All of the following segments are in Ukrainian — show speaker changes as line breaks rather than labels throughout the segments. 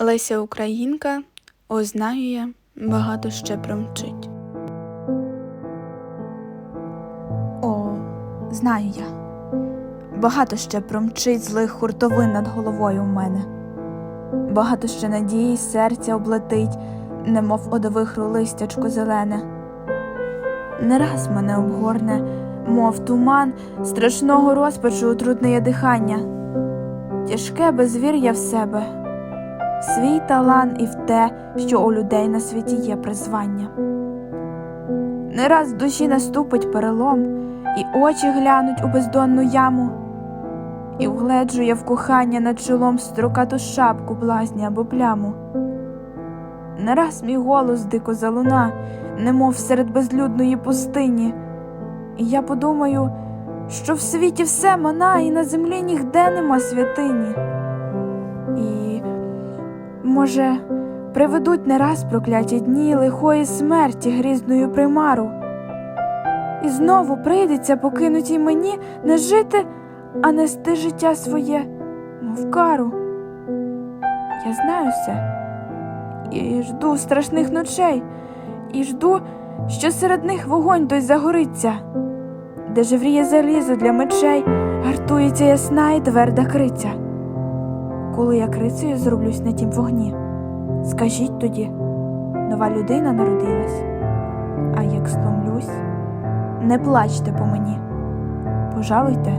Леся Українка, о знаю я, багато ще промчить.
О, знаю я. Багато ще промчить злих хуртовин над головою в мене. Багато ще надії серця облетить, немов одовихру листячко зелене. Не раз мене обгорне, мов туман, страшного розпачу отрутне дихання, тяжке безвір'я в себе, свій талан і в те, що у людей на світі є призвання. Не раз в душі наступить перелом, і очі глянуть у бездонну яму, і вгледжує в кохання над чолом строкату шапку блазня або пляму. Не раз мій голос дико залуна, немов серед безлюдної пустині, і я подумаю, що в світі все мана, і на землі нігде нема святині. Може, приведуть не раз прокляті дні лихої смерті грізною примару. І знову прийдеться покинутій мені не жити, а нести життя своє, мов кару. Я знаю все і жду страшних ночей, і жду, що серед них вогонь той загориться, де жевріє залізо для мечей, гартується ясна і тверда криця. Коли я крицею зроблюсь на тім вогні, скажіть тоді, нова людина народилась, а як стомлюсь, не плачте по мені, пожалуйте,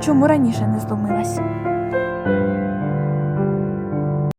чому раніше не зломилась.